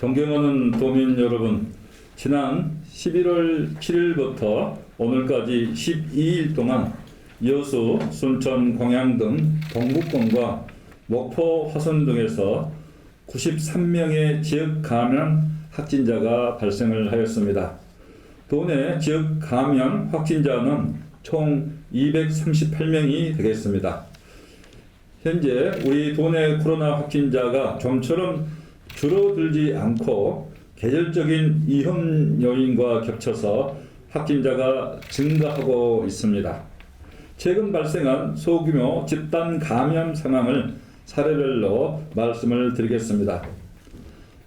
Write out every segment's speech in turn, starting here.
존경하는 도민 여러분, 지난 11월 7일부터 오늘까지 12일 동안 여수, 순천, 광양 등 동북권과 목포, 화성 등에서 93명의 지역 감염 확진자가 발생을 하였습니다. 도내 지역 감염 확진자는 총 238명이 되겠습니다. 현재 우리 도내 코로나 확진자가 좀처럼 줄어들지 않고 계절적인 위험 요인과 겹쳐서 확진자가 증가하고 있습니다. 최근 발생한 소규모 집단 감염 상황을 사례별로 말씀을 드리겠습니다.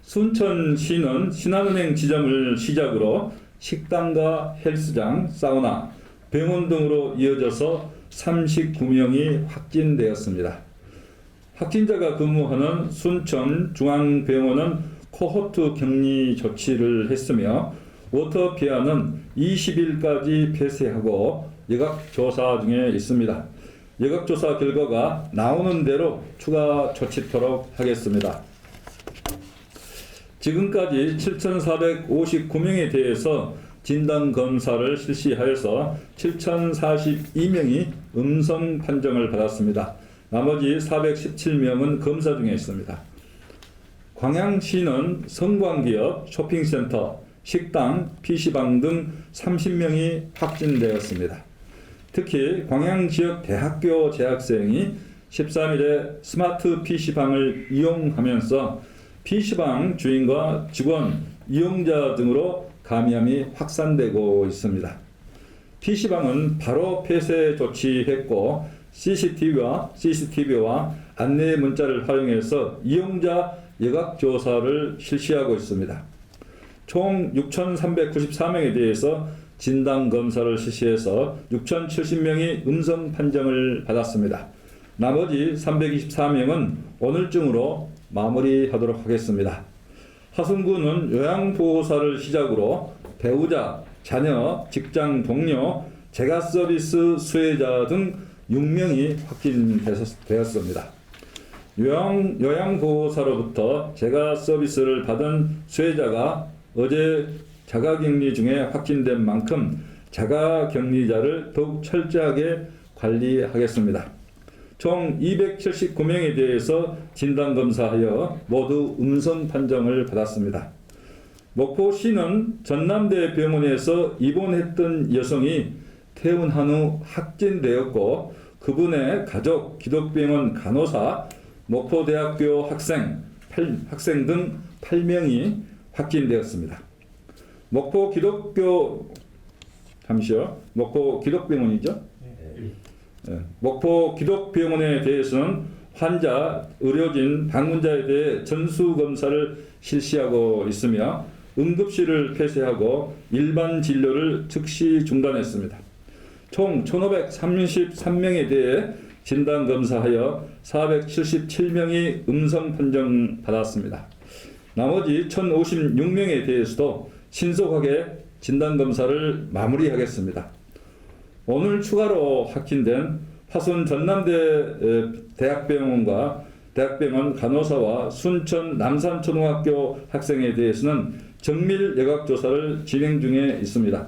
순천시는 신한은행 지점을 시작으로 식당과 헬스장, 사우나, 병원 등으로 이어져서 39명이 확진되었습니다. 확진자가 근무하는 순천 중앙병원은 코호트 격리 조치를 했으며 워터피아는 20일까지 폐쇄하고 예각조사 중에 있습니다. 예각조사 결과가 나오는 대로 추가 조치토록 하겠습니다. 지금까지 7,459명에 대해서 진단 검사를 실시하여서 7,042명이 음성 판정을 받았습니다. 나머지 417명은 검사 중에 있습니다. 광양시는 성광기업, 쇼핑센터, 식당, PC방 등 30명이 확진되었습니다. 특히 광양 지역 대학교 재학생이 13일에 스마트 PC방을 이용하면서 PC방 주인과 직원, 이용자 등으로 감염이 확산되고 있습니다. PC방은 바로 폐쇄 조치했고 CCTV와 CCTV와 안내 문자를 활용해서 이용자 예각 조사를 실시하고 있습니다. 총 6,394명에 대해서 진단 검사를 실시해서 6,070명이 음성 판정을 받았습니다. 나머지 324명은 오늘 중으로 마무리하도록 하겠습니다. 하승구는 요양보호사를 시작으로 배우자, 자녀, 직장 동료, 재가 서비스 수혜자 등 6명이 확진되었습니다. 요양, 요양보호사로부터 재가 서비스를 받은 수혜자가 어제 자가격리 중에 확진된 만큼 자가격리자를 더욱 철저하게 관리하겠습니다. 총 279명에 대해서 진단검사하여 모두 음성 판정을 받았습니다. 목포시는 전남대 병원에서 입원했던 여성이 퇴원한 후 확진되었고 그분의 가족, 기독병원 간호사, 목포대학교 학생, 8, 학생 등 8명이 확진되었습니다. 목포 기독교 잠시요. 목포 기독병원이죠? 예, 목포 기독병원에 대해서는 환자, 의료진, 방문자에 대해 전수 검사를 실시하고 있으며 응급실을 폐쇄하고 일반 진료를 즉시 중단했습니다. 총 1,533명에 대해 진단 검사하여 477명이 음성 판정 받았습니다. 나머지 1,056명에 대해서도 신속하게 진단 검사를 마무리하겠습니다. 오늘 추가로 확진된 화순 전남대 대학병원과 대학병원 간호사와 순천 남산초등학교 학생에 대해서는 정밀 예각 조사를 진행 중에 있습니다.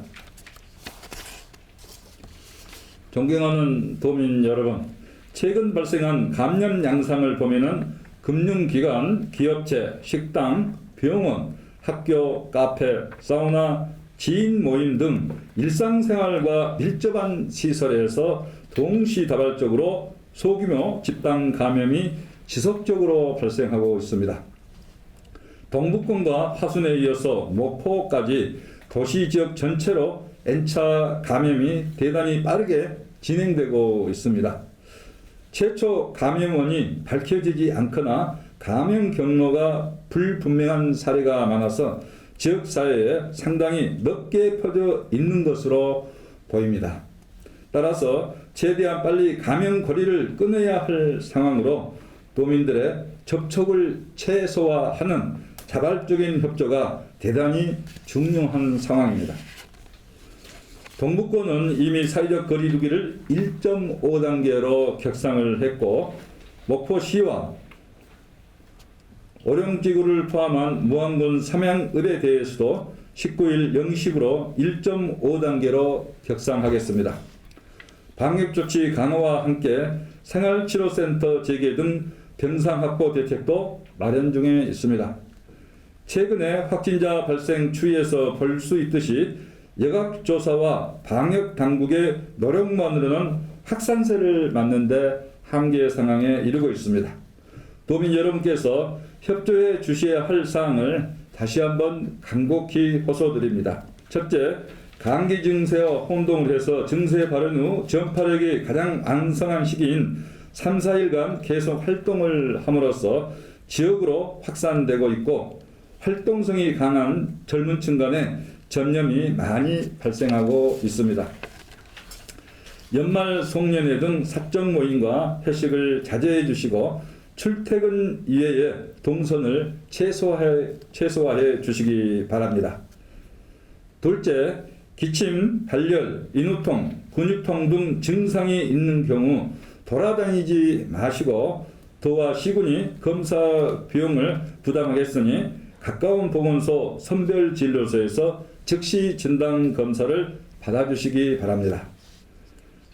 존경하는 도민 여러분, 최근 발생한 감염 양상을 보면은 금융기관, 기업체, 식당, 병원, 학교, 카페, 사우나, 지인 모임 등 일상생활과 밀접한 시설에서 동시다발적으로 소규모 집단 감염이 지속적으로 발생하고 있습니다. 동북권과 화순에 이어서 목포까지 도시 지역 전체로 N차 감염이 대단히 빠르게 진행되고 있습니다. 최초 감염원이 밝혀지지 않거나 감염 경로가 불분명한 사례가 많아서 지역 사회에 상당히 넓게 퍼져 있는 것으로 보입니다. 따라서 최대한 빨리 감염 고리를 끊어야 할 상황으로 도민들의 접촉을 최소화하는 자발적인 협조가 대단히 중요한 상황입니다. 동북권은 이미 사회적 거리두기를 1.5단계로 격상을 했고 목포시와 오령지구를 포함한 무안군 삼양읍에 대해서도 19일 0시부로 1.5단계로 격상하겠습니다. 방역조치 강화와 함께 생활치료센터 재개 등 병상 확보 대책도 마련 중에 있습니다. 최근에 확진자 발생 추이에서 볼 수 있듯이 여각조사와 방역당국의 노력만으로는 확산세를 막는데 한계 상황에 이르고 있습니다. 도민 여러분께서 협조해 주셔야 할 사항을 다시 한번 간곡히 호소드립니다. 첫째, 감기 증세와 혼동을 해서 증세 발현 후 전파력이 가장 왕성한 시기인 3, 4일간 계속 활동을 함으로써 지역으로 확산되고 있고 활동성이 강한 젊은 층 간에 전염이 많이 발생하고 있습니다. 연말 송년회 등 사적 모임과 회식을 자제해 주시고 출퇴근 이외에 동선을 최소화해, 최소화해 주시기 바랍니다. 둘째, 기침, 발열, 인후통, 근육통 등 증상이 있는 경우 돌아다니지 마시고 도와 시군이 검사 비용을 부담하겠으니 가까운 보건소 선별진료소에서 즉시 진단 검사를 받아주시기 바랍니다.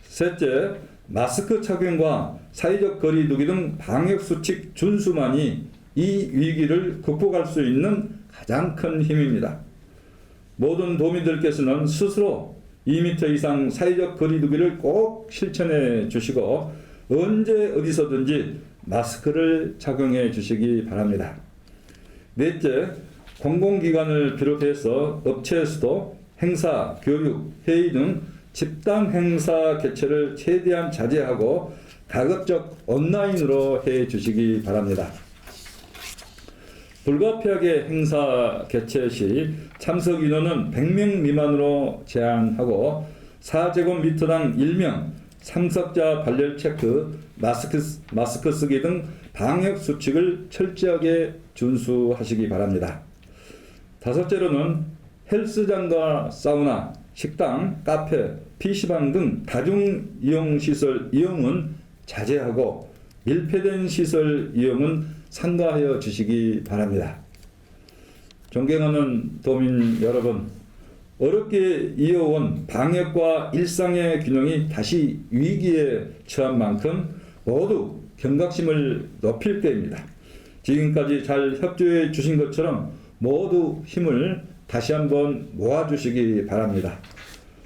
셋째, 마스크 착용과 사회적 거리 두기 등 방역 수칙 준수만이 이 위기를 극복할 수 있는 가장 큰 힘입니다. 모든 도민들께서는 스스로 2m 이상 사회적 거리 두기를 꼭 실천해 주시고 언제 어디서든지 마스크를 착용해 주시기 바랍니다. 넷째, 공공기관을 비롯해서 업체에서도 행사, 교육, 회의 등 집단 행사 개최를 최대한 자제하고 가급적 온라인으로 해 주시기 바랍니다. 불가피하게 행사 개최 시 참석 인원은 100명 미만으로 제한하고 4제곱미터당 1명, 참석자 발열 체크, 마스크, 마스크 쓰기 등 방역 수칙을 철저하게 준수하시기 바랍니다. 다섯째로는 헬스장과 사우나, 식당, 카페, PC방 등 다중 이용 시설 이용은 자제하고 밀폐된 시설 이용은 삼가하여 주시기 바랍니다. 존경하는 도민 여러분, 어렵게 이어온 방역과 일상의 균형이 다시 위기에 처한 만큼 모두 경각심을 높일 때입니다. 지금까지 잘 협조해 주신 것처럼 모두 힘을 다시 한번 모아주시기 바랍니다.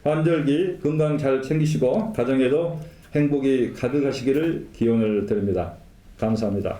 환절기 건강 잘 챙기시고 가정에도 행복이 가득하시기를 기원을 드립니다. 감사합니다.